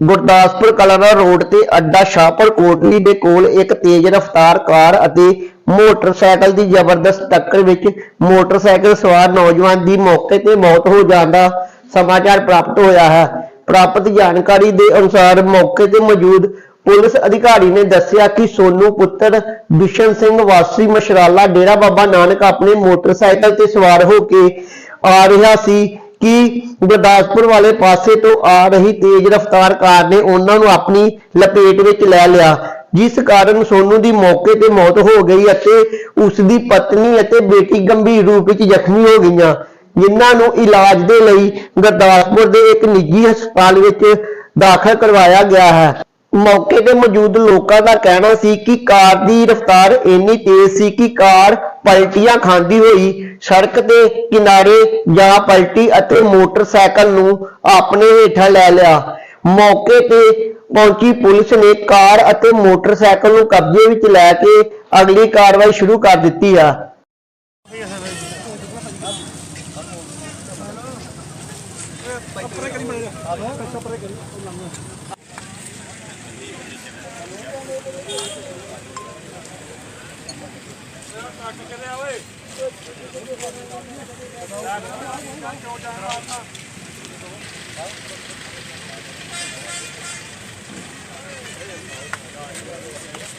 Gurdaspur ਕਲਾਨਾ road ਤੇ ਅੱਡਾ ਸ਼ਾਹਪੁਰ ਕੋਟਲੀ ਦੇ ਕੋਲ ਇੱਕ ਤੇਜ਼ ਰਫ਼ਤਾਰ ਕਾਰ ਅਤੇ ਮੋਟਰਸਾਈਕਲ ਦੀ ਜ਼ਬਰਦਸਤ ਟੱਕਰ ਵਿੱਚ ਮੋਟਰਸਾਈਕਲ ਸਵਾਰ ਨੌਜਵਾਨ ਦੀ ਮੌਕੇ ਤੇ ਮੌਤ ਹੋ ਜਾਣ ਦਾ ਸਮਾਚਾਰ ਪ੍ਰਾਪਤ ਹੋਇਆ ਹੈ। ਪ੍ਰਾਪਤ ਜਾਣਕਾਰੀ ਦੇ ਅਨੁਸਾਰ ਮੌਕੇ ਤੇ ਮੌਜੂਦ ਪੁਲਿਸ ਅਧਿਕਾਰੀ ਨੇ ਦੱਸਿਆ ਕਿ ਸੋਨੂ ਪੁੱਤਰ ਬਿਸ਼ਨ ਸਿੰਘ ਵਾਸੀ ਮਸ਼ਰਾਲਾ ਡੇਰਾ ਬਾਬਾ ਨਾਨਕ ਆਪਣੇ ਮੋਟਰਸਾਈਕਲ ਤੇ ਸਵਾਰ ਹੋ ਕੇ ਆ ਰਿਹਾ ਸੀ। ਕਿ ਗੁਰਦਾਸਪੁਰ ਵਾਲੇ ਪਾਸੇ ਤੋਂ ਆ ਰਹੀ ਤੇਜ਼ ਰਫ਼ਤਾਰ ਕਾਰ ਨੇ ਉਹਨਾਂ ਨੂੰ ਆਪਣੀ ਲਪੇਟ ਵਿੱਚ ਲੈ ਲਿਆ, ਜਿਸ ਕਾਰਨ ਸੋਨੂ ਦੀ ਮੌਕੇ ਤੇ ਮੌਤ ਹੋ ਗਈ ਅਤੇ ਉਸ ਦੀ ਪਤਨੀ ਅਤੇ ਬੇਟੀ ਗੰਭੀਰ ਰੂਪ ਵਿੱਚ ਜ਼ਖਮੀ ਹੋ ਗਈਆਂ, ਜਿਨ੍ਹਾਂ ਨੂੰ ਇਲਾਜ ਦੇ ਲਈ ਗੁਰਦਾਸਪੁਰ ਦੇ ਇੱਕ ਨਿੱਜੀ ਹਸਪਤਾਲ ਵਿੱਚ ਦਾਖਲ ਕਰਵਾਇਆ ਗਿਆ ਹੈ। ਮੌਕੇ ਤੇ ਮੌਜੂਦ ਲੋਕਾਂ ਦਾ ਕਹਿਣਾ ਸੀ ਕਿ ਕਾਰ ਦੀ ਰਫ਼ਤਾਰ ਇੰਨੀ ਤੇਜ਼ ਸੀ ਕਿ ਕਾਰ ਪਲਟੀਆਂ ਖਾਂਦੀ ਹੋਈ ਸੜਕ ਦੇ ਕਿਨਾਰੇ ਜਾ ਪਲਟੀ ਅਤੇ ਮੋਟਰਸਾਈਕਲ ਨੂੰ ਆਪਣੇ ਹੇਠਾਂ ਲੈ ਲਿਆ। ਮੌਕੇ ਤੇ ਪਹੁੰਚੀ ਪੁਲਿਸ ਨੇ ਕਾਰ ਅਤੇ ਮੋਟਰਸਾਈਕਲ ਨੂੰ ਕਬਜ਼ੇ ਵਿੱਚ ਲੈ ਕੇ ਅਗਲੀ ਕਾਰਵਾਈ ਸ਼ੁਰੂ ਕਰ ਦਿੱਤੀ ਆ।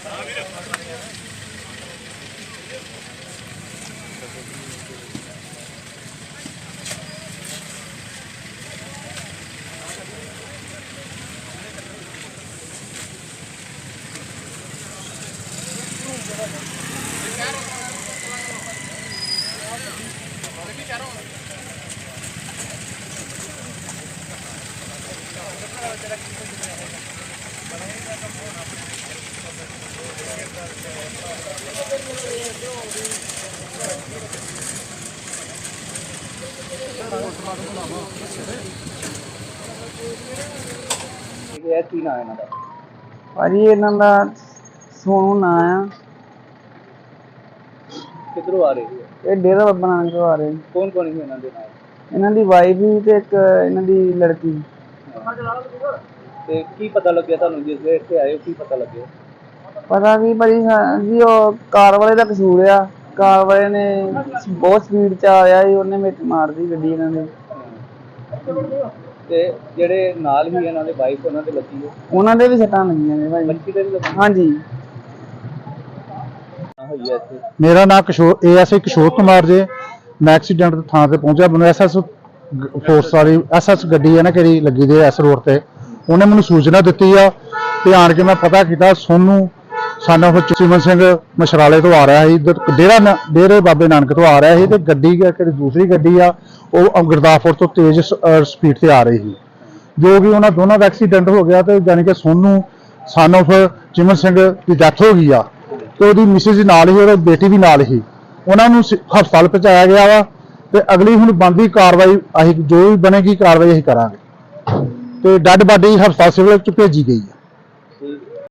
ਆ ਵੀਰ ਇਹ ਕੀ ਨਾਂ ਇਹਨਾਂ ਦਾ? ਭਾਜੀ ਇਹਨਾਂ ਦਾ ਸੋਨੂ ਨਾਂ ਆ। ਕਿੱਧਰੋਂ ਆ ਰਹੇ ਸੀ ਇਹ ਡੇਰਾ ਬਾਬਾ ਨਾਨਕ ਤੋਂ ਆ ਰਹੇ ਕੌਣ ਕੌਣ ਸੀ ਇਹਨਾਂ ਦੇ ਨਾਲ? ਇਹਨਾਂ ਦੀ ਵਾਈਫ ਵੀ ਤੇ ਇੱਕ ਇਹਨਾਂ ਦੀ ਲੜਕੀ। ਤੇ ਕੀ ਪਤਾ ਲੱਗਿਆ ਤੁਹਾਨੂੰ ਜਿਸ ਵੇਲੇ ਇੱਥੇ ਆਏ ਹੋ ਕੀ ਪਤਾ ਲੱਗਿਆ? ਪਤਾ ਵੀ ਭਾਜੀ ਸਾ- ਜੀ ਉਹ ਕਾਰ ਵਾਲੇ ਦਾ ਕਸੂਰ ਆ। ਕਾਰ ਵਾਲੇ ਨੇ ਬਹੁਤ ਸਪੀਡ ਚ ਆ ਰਿਹਾ ਸੀ ਉਹਨੇ ਵਿੱਚ ਮਾਰਦੀ ਗੱਡੀ ਇਹਨਾਂ ਦੀ ਤੇ ਜਿਹੜੇ ਨਾਲ ਹੀ ਇਹਨਾਂ ਦੇ ਵਾਈਫ ਉਹਨਾਂ ਦੇ ਲੱਗੀ ਹੈ? ਉਹਨਾਂ ਦੇ ਵੀ ਸੱਟਾਂ ਲੱਗੀਆਂ ਨੇ ਭਾਜੀ। ਬੱਚੀ ਦੇ ਵੀ ਲੱਗੀ ਹਾਂਜੀ। ਹੋਈ ਹੈ ਇੱਥੇ। ਮੇਰਾ ਨਾਮ ਕਿਸ਼ੋਰ ਏਐਸਆਈ ਕਿਸ਼ੋਰ ਕੁਮਾਰ ਜੇ। ਮੈਂ ਐਕਸੀਡੈਂਟ ਦੀ ਥਾਂ ਤੇ ਪਹੁੰਚਿਆ। ਮੈਨੂੰ ਐਸਐਸ ਫੋਰਸ ਵਾਲੀ ਐਸਐਸ ਗੱਡੀ ਹੈ ਨਾ ਕਿਹੜੀ ਲੱਗੀ ਦੇ ਐਸ ਰੋਡ ਤੇ। ਉਹਨੇ ਮੈਨੂੰ ਸੂਚਨਾ ਦਿੱਤੀ ਆ ਤੇ ਆਣ ਕੇ ਮੈਂ ਪਤਾ ਕੀਤਾ, ਸੋਨੂੰ, ਸਾਨਾ ਉਹ ਚਿਮਨ ਸਿੰਘ ਮਸ਼ਰਾਲੇ ਤੋਂ ਆ ਰਿਹਾ ਸੀ। ਡੇਰਾ ਡੇਰੇ ਬਾਬੇ ਨਾਨਕ ਤੋਂ ਆ ਰਿਹਾ ਸੀ ਤੇ ਗੱਡੀ ਕਿਹੜੀ ਦੂਸਰੀ ਗੱਡੀ ਆ, ਉਹ ਗੁਰਦਾਸਪੁਰ ਤੋਂ ਤੇਜ਼ ਸਪੀਡ ਤੇ ਆ ਰਹੀ ਸੀ। ਜੋ ਕਿ ਉਹਨਾਂ ਦੋਨਾਂ ਦਾ ਐਕਸੀਡੈਂਟ ਹੋ ਗਿਆ ਤੇ ਯਾਨੀ ਕਿ ਸੋਨੂੰ, ਸਨ of ਚਿਮਨ ਸਿੰਘ ਦੀ ਡੈਥ ਹੋ ਗਈ ਆ। ਤੇ ਉਹਦੀ ਮਿਸਿਸ ਨਾਲ ਹੀ, ਉਹਦੀ ਬੇਟੀ ਵੀ ਨਾਲ ਹੀ। ਉਹਨਾਂ ਨੂੰ ਸ- ਹਸਪਤਾਲ ਪਹੁੰਚਾਇਆ ਗਿਆ ਵਾ ਤੇ ਅਗਲੀ ਹੁਣ ਬੰਦੀ ਕਾਰਵਾਈ, ਅਸੀਂ ਜੋ ਵੀ ਬਣੇਗੀ ਕਾਰਵਾਈ ਅਸੀਂ ਕਰਾਂਗੇ। ਤੇ ਡੈੱਡ ਬਾਡੀ ਹਸਪਤਾਲ ਸਿਵਲ ਚ ਭੇਜੀ ਗਈ ਆ